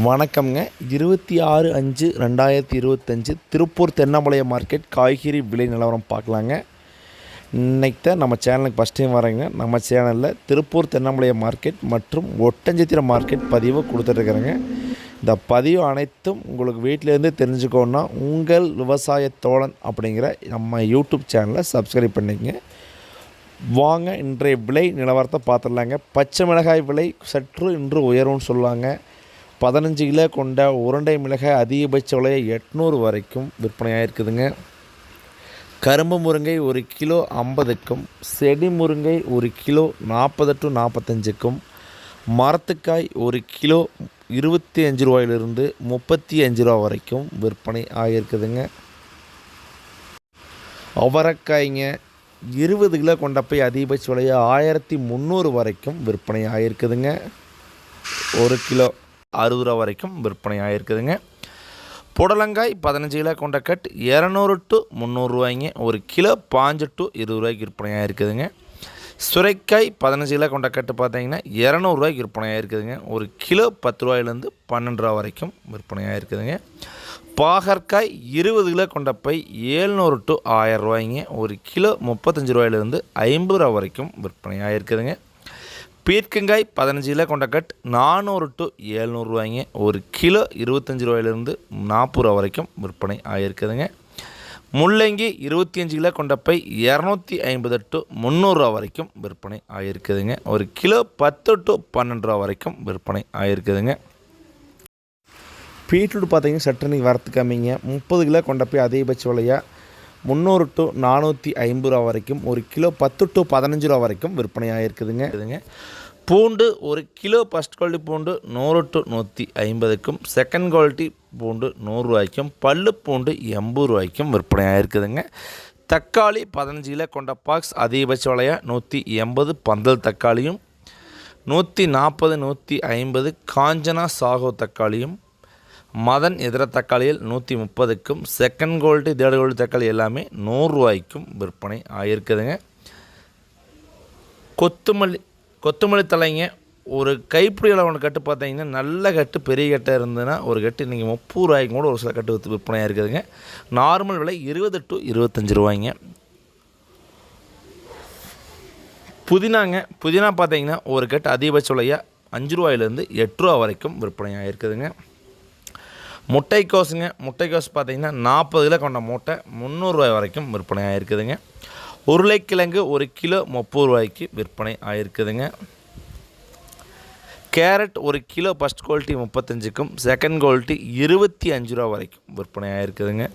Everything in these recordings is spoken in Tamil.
வணக்கம்ங்க. இருபத்தி ஆறு அஞ்சு ரெண்டாயிரத்தி இருபத்தஞ்சு திருப்பூர் தென்னம்பாளையம் மார்க்கெட் காய்கறி விலை நிலவரம் பார்க்கலாங்க. இன்னைக்கு தான் நம்ம சேனலுக்கு ஃபஸ்ட் டைம் வரேங்க நம்ம சேனலில் திருப்பூர் தென்னம்பாளையம் மார்க்கெட் மற்றும் ஒட்டஞ்சத்திர மார்க்கெட் பதிவு கொடுத்துட்ருக்குறேங்க. இந்த பதிவு அனைத்தும் உங்களுக்கு வீட்டிலேருந்து தெரிஞ்சுக்கோன்னா உங்கள் விவசாய தோழன் அப்படிங்கிற நம்ம யூடியூப் சேனலை சப்ஸ்கிரைப் பண்ணிக்கங்க. வாங்க இன்றைய விலை நிலவரத்தை பார்த்துடலாங்க. பச்சை மிளகாய் விலை சற்று இன்று உயரும்னு சொல்லுவாங்க பதினஞ்சு கிலோ கொண்ட உருண்டை மிளகாய் அதிகபட்ச விலையை எட்நூறு வரைக்கும் விற்பனையாக இருக்குதுங்க கரும்பு முருங்கை ஒரு கிலோ ஐம்பதுக்கும் செடி முருங்கை ஒரு கிலோ நாற்பது டு நாற்பத்தஞ்சுக்கும் மரத்துக்காய் ஒரு கிலோ இருபத்தி அஞ்சு ரூபாயிலிருந்து முப்பத்தி அஞ்சு ரூபா வரைக்கும் விற்பனை ஆகியிருக்குதுங்க அவரைக்காய்ங்க இருபது கிலோ கொண்ட போய் அதிகபட்ச விலையை ஆயிரத்தி முந்நூறு வரைக்கும் விற்பனை ஆகியிருக்குதுங்க ஒரு கிலோ அறுபது ரூபா வரைக்கும் விற்பனை ஆகிருக்குதுங்க புடலங்காய் பதினஞ்சு கிலோ கொண்ட கட் இரநூறு டு முந்நூறுரூவாய்ங்க ஒரு கிலோ பாஞ்சு டு இருபது ரூபாய்க்கு விற்பனை ஆகிருக்குதுங்க சுரைக்காய் பதினஞ்சு கிலோ கொண்ட கட்டு பார்த்தீங்கன்னா இரநூறுவாய்க்கு விற்பனை ஆகிருக்குதுங்க ஒரு கிலோ பத்து ரூபாயிலேருந்து பன்னெண்டு ரூபா வரைக்கும் விற்பனை ஆகிருக்குதுங்க பாகற்காய் இருபது கிலோ கொண்ட பை ஏழ்நூறு டு ஆயிரம் ரூபாய்ங்க. ஒரு கிலோ முப்பத்தஞ்சு ரூபாயிலேருந்து ஐம்பது ரூபா வரைக்கும் விற்பனை ஆகிருக்குதுங்க பீர்க்கங்காய் பதினஞ்சு கிலோ கொண்ட கட் நானூறு டு ஏழ்நூறுவாய்ங்க ஒரு கிலோ இருபத்தஞ்சி ரூபாயிலிருந்து நாற்பது ரூபா வரைக்கும் விற்பனை ஆகியிருக்குதுங்க முள்ளங்கி இருபத்தி அஞ்சு கிலோ கொண்ட பை இரநூத்தி ஐம்பது டு முந்நூறுரூவா வரைக்கும் விற்பனை ஆகியிருக்குதுங்க ஒரு கிலோ பத்து டு பன்னெண்டு ரூபா வரைக்கும் விற்பனை ஆகியிருக்குதுங்க பீட்ரூட் பார்த்தீங்கன்னா சற்று நீங்கள் வரத்து கம்மிங்க முப்பது கிலோ கொண்ட போய் அதிகபட்ச விலையாக முந்நூறு டு நானூற்றி ஐம்பது ரூபா வரைக்கும் ஒரு கிலோ பத்து டு பதினஞ்சு ரூபா வரைக்கும் விற்பனை ஆகிருக்குதுங்க இதுங்க பூண்டு ஒரு கிலோ ஃபஸ்ட் குவாலிட்டி பூண்டு நூறு டு நூற்றி ஐம்பதுக்கும் செகண்ட் குவாலிட்டி பூண்டு நூறுரூவாய்க்கும் பல்லு பூண்டு எண்பது ரூபாய்க்கும் விற்பனையாக இருக்குதுங்க. தக்காளி பதினஞ்சு கிலோ கொண்ட பாக்ஸ் அதிகபட்ச விலையாக நூற்றி எண்பது பந்தல் தக்காளியும் நூற்றி நாற்பது நூற்றி ஐம்பது காஞ்சனா சாகோ தக்காளியும் மதன் இதர தக்காளியில் நூற்றி முப்பதுக்கும் செகண்ட் குவாலிட்டி தேர்ட் குவாலிட்டி தக்காளி எல்லாமே நூறுரூவாய்க்கும் விற்பனை ஆகிருக்குதுங்க கொத்துமல்லி கொத்தமல்லி தலைங்க ஒரு கைப்பிடி அளவான கட்டு பார்த்தீங்கன்னா நல்ல கட்டு பெரிய கட்டாக இருந்ததுன்னா ஒரு கட்டு நீங்கள் முப்பது ரூபாய்க்கு கூட ஒரு சில கட்டு வித்து விற்பனையாக இருக்குதுங்க நார்மல் விலை இருபது டு இருபத்தஞ்சி ரூபாய்ங்க. புதினாங்க புதினா பார்த்தீங்கன்னா ஒரு கட்டு அதிகபட்ச விலையாக அஞ்சு ரூபாயிலேருந்து எட்டு ரூபா வரைக்கும் விற்பனையாக இருக்குதுங்க முட்டைக்கோஸுங்க. முட்டைக்கோஸ் பார்த்தீங்கன்னா நாற்பது கிலோ கொண்ட மூட்டை முந்நூறுரூவாய் வரைக்கும் விற்பனை ஆகிருக்குதுங்க உருளைக்கிழங்கு ஒரு கிலோ முப்பது ரூபாய்க்கு விற்பனை ஆகிருக்குதுங்க கேரட் ஒரு கிலோ ஃபஸ்ட் குவாலிட்டி முப்பத்தஞ்சுக்கும் செகண்ட் குவாலிட்டி இருபத்தி அஞ்சு ரூபா வரைக்கும் விற்பனை ஆகிருக்குதுங்க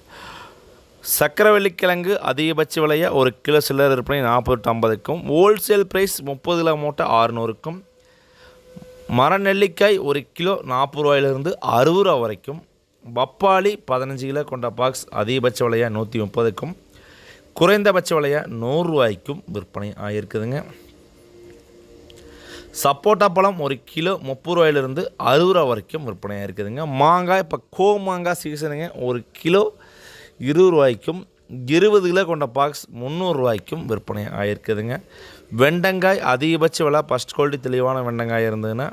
சக்கரவள்ளிக்கிழங்கு அதிகபட்ச விலையாக ஒரு கிலோ சில்லர் விற்பனை நாற்பது டு ஐம்பதுக்கும் ஹோல்சேல் ப்ரைஸ் முப்பது கிலோ மூட்டை ஆறுநூறுக்கும் மரநெல்லிக்காய் ஒரு கிலோ நாற்பது ரூபாயிலிருந்து அறுபது ரூபா வரைக்கும் பப்பாளி பதினஞ்சு கிலோ கொண்ட பாக்ஸ் அதிகபட்ச விலையாக நூற்றி முப்பதுக்கும் குறைந்தபட்ச விலையாக நூறுரூவாய்க்கும் விற்பனை ஆகியிருக்குதுங்க. சப்போட்டா பழம் ஒரு கிலோ முப்பது ரூபாயிலிருந்து அறுபது ரூபா வரைக்கும் விற்பனையாக இருக்குதுங்க மாங்காய் இப்போ கோ மாங்காய் சீசனுங்க ஒரு கிலோ இருபது ரூபாய்க்கும் இருபது கிலோ கொண்ட பாக்ஸ் முந்நூறுரூவாய்க்கும் விற்பனை ஆகிருக்குதுங்க வெண்டங்காய் அதிகபட்ச விலை ஃபஸ்ட் குவாலிட்டி தெளிவான வெண்டங்காய் இருந்ததுன்னா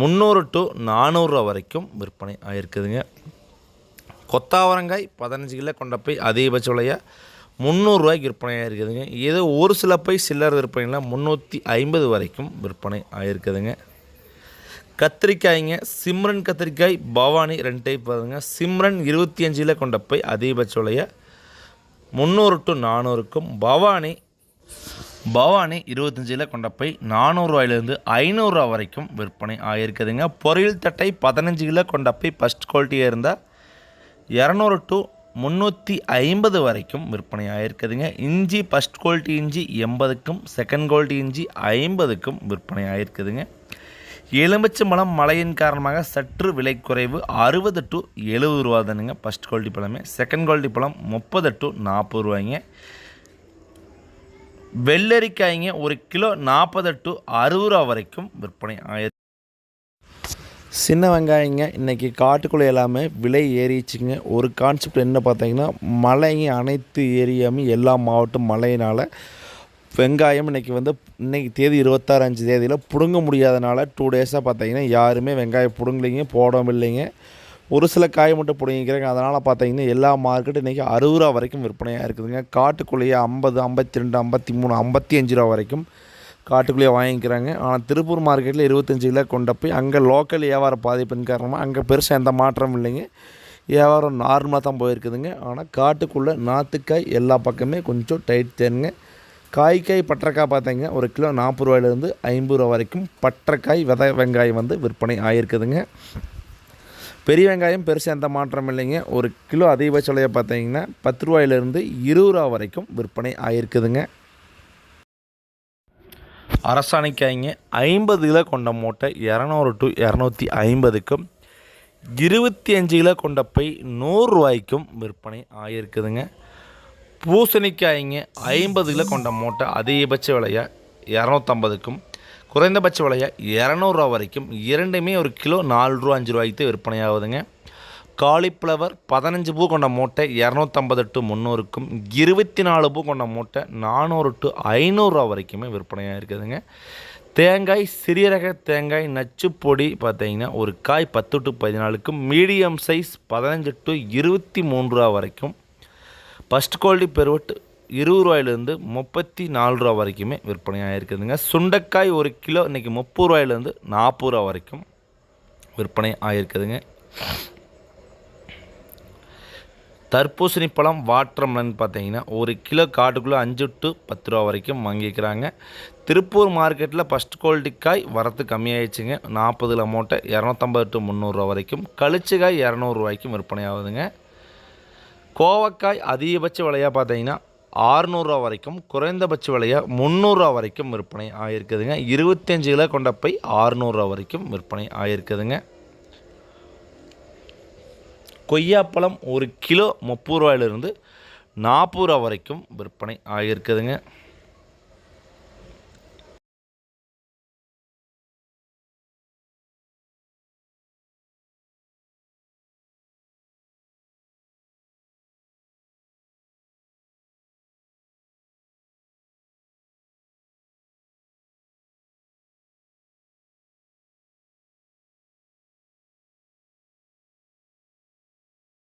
முந்நூறு டு நானூறுரூவா வரைக்கும் விற்பனை ஆகிருக்குதுங்க கொத்தாவரங்காய் பதினஞ்சு கிலோ கொண்ட போய் அதிகபட்ச விலையாக முந்நூறுரூவாய்க்கு விற்பனை ஆகிருக்குதுங்க ஏதோ ஒரு சில பை சில்லர் விற்பனையில் முந்நூற்றி ஐம்பது வரைக்கும் விற்பனை ஆகிருக்குதுங்க கத்திரிக்காய்ங்க சிம்ரன் கத்திரிக்காய் பவானி ரெண்டு டைப் வருதுங்க. சிம்ரன் இருபத்தி அஞ்சு கிலோ கொண்ட போய் அதிகபட்ச விலையை? முந்நூறு டு நானூறுக்கும் பவானி பவானி இருபத்தஞ்சில் கொண்ட போய் நானூறுரூவாயிலேருந்து ஐநூறுரூவா வரைக்கும் விற்பனை ஆகியிருக்குதுங்க. பொரியல் தட்டை பதினஞ்சு கிலோ கொண்ட போய் ஃபஸ்ட் குவாலிட்டியாக இருந்தால் இரநூறு டு முந்நூற்றி ஐம்பது வரைக்கும் விற்பனை ஆகியிருக்குதுங்க. இஞ்சி ஃபஸ்ட் குவாலிட்டி இஞ்சி எண்பதுக்கும் செகண்ட் குவாலிட்டி இஞ்சி ஐம்பதுக்கும் விற்பனை ஆகிருக்குதுங்க எலுமிச்சம்பழம் மழையின் காரணமாக சற்று விலை குறைவு அறுபது டு எழுபது ரூபா தானுங்க ஃபஸ்ட் குவாலிட்டி பழமே. செகண்ட் குவாலிட்டி பழம் முப்பது டு நாற்பது ரூபாய்ங்க. வெள்ளரிக்காய்ங்க ஒரு கிலோ நாற்பது டு அறுபது ரூபா வரைக்கும் விற்பனை ஆயிருக்கு சின்ன வெங்காயங்க இன்றைக்கி காட்டுக்குள்ளே எல்லாமே விலை ஏறிச்சுங்க ஒரு கான்செப்ட் என்ன பார்த்தீங்கன்னா மழைங்க அனைத்து ஏரியாவும் எல்லா மாவட்டம் மழையினால் வெங்காயம் இன்றைக்கி வந்து இன்றைக்கி தேதி இருபத்தாறு அஞ்சு தேதியில் பிடுங்க முடியாதனால டூ டேஸாக பார்த்தீங்கன்னா யாருமே வெங்காயம் பிடுங்கலைங்க போடவும் இல்லைங்க. ஒரு சில காய் மட்டும் பிடுங்கிக்கிறாங்க. அதனால் பார்த்தீங்கன்னா எல்லா மார்க்கெட்டும் இன்றைக்கி அறுபது ரூபா வரைக்கும் விற்பனையாக இருக்குதுங்க. காட்டுக்குள்ளேயே ஐம்பது ஐம்பத்தி ரெண்டு ஐம்பத்தி மூணு ஐம்பத்தி அஞ்சு ரூபா வரைக்கும் காட்டுக்குள்ளேயே வாங்கிக்கிறாங்க. ஆனால் திருப்பூர் மார்க்கெட்டில் இருபத்தஞ்சி கிலோ கொண்டு போய் அங்கே லோக்கல் வியாபார பாதிப்பின் காரணமாக அங்கே பெருசாக எந்த மாற்றமும் இல்லைங்க. வியாபாரம் நார்மலாக தான் போயிருக்குதுங்க. ஆனால் காட்டுக்குள்ளே நாற்றுக்காய் எல்லா பக்கமே கொஞ்சம் டைட் தேனுங்க. காய்க்காய் பற்றக்காய் பார்த்தீங்க ஒரு கிலோ நாற்பது ரூபாயிலேருந்து ஐம்பது ரூபா வரைக்கும் பற்றக்காய் விதை வெங்காயம் வந்து விற்பனை ஆகிருக்குதுங்க பெரிய வெங்காயம் பெருசாக எந்த மாற்றம் இல்லைங்க. ஒரு கிலோ அதிகபட்ச விலையை பார்த்தீங்கன்னா பத்து ரூபாயிலேருந்து இருபது ரூபா வரைக்கும் விற்பனை ஆகிருக்குதுங்க அரசாணிக்காய்ங்க ஐம்பது கிலோ கொண்ட மூட்டை இரநூறு டு இரநூத்தி ஐம்பதுக்கும் இருபத்தி அஞ்சு கிலோ கொண்ட பை நூறுரூவாய்க்கும் விற்பனை ஆகியிருக்குதுங்க பூசணிக்காய்ங்க ஐம்பது கிலோ கொண்ட மூட்டை அதிகபட்ச விலையை இரநூத்தம்பதுக்கும் குறைந்தபட்ச விலையை இரநூறுவா வரைக்கும் இரண்டுமே ஒரு கிலோ நாலு ரூபா அஞ்சு ரூபாய்க்கு விற்பனை ஆகுதுங்க காலிஃப்ளவர் பதினஞ்சு பூ கொண்ட மூட்டை இரநூத்தம்பது டு முந்நூறுக்கும் இருபத்தி நாலு பூ கொண்ட மூட்டை நானூறு டு ஐநூறுரூவா வரைக்குமே விற்பனையாக இருக்குதுங்க தேங்காய் சிறிய ரக தேங்காய் நச்சுப்பொடி பார்த்திங்கன்னா பார்த்தீங்கன்னா ஒரு காய் பத்து டு பதினாலுக்கும் மீடியம் சைஸ் பதினஞ்சு டு இருபத்தி மூன்று ரூபா வரைக்கும். ஃபஸ்ட் குவாலிட்டி பெருவட்டு இருபது ரூபாயிலேருந்து முப்பத்தி நாலு ரூபா வரைக்குமே விற்பனையாக இருக்குதுங்க. சுண்டைக்காய் ஒரு கிலோ இன்றைக்கி முப்பது ரூபாயிலேருந்து நாற்பது ரூபா வரைக்கும் விற்பனை ஆகிருக்குதுங்க தர்பூசணி பழம் வாட்டர்மலன் பார்த்தீங்கன்னா ஒரு கிலோ காட்டுக்குள்ளே அஞ்சு டு பத்து ரூபா வரைக்கும் வாங்கிக்கிறாங்க. திருப்பூர் மார்க்கெட்டில் ஃபஸ்ட் குவாலிட்டி காய் வரத்து கம்மியாயிடுச்சுங்க. நாற்பதில் மூட்டை இரநூத்தம்பது டு முந்நூறுரூவா வரைக்கும். கழிச்சு காய் இரநூறுவாய்க்கும் விற்பனை ஆகுதுங்க கோவக்காய் அதிகபட்ச விலையாக பார்த்தீங்கன்னா ஆறுநூறுவா வரைக்கும் குறைந்தபட்ச விலையை முந்நூறுரூவா வரைக்கும் விற்பனை ஆகிருக்குதுங்க இருபத்தஞ்சு கிலோ கொண்ட பை ஆறுநூறுவா வரைக்கும் விற்பனை ஆகியிருக்குதுங்க கொய்யாப்பழம் ஒரு கிலோ முப்பது ரூபாயிலிருந்து நாற்பது ரூபா வரைக்கும் விற்பனை ஆகியிருக்குதுங்க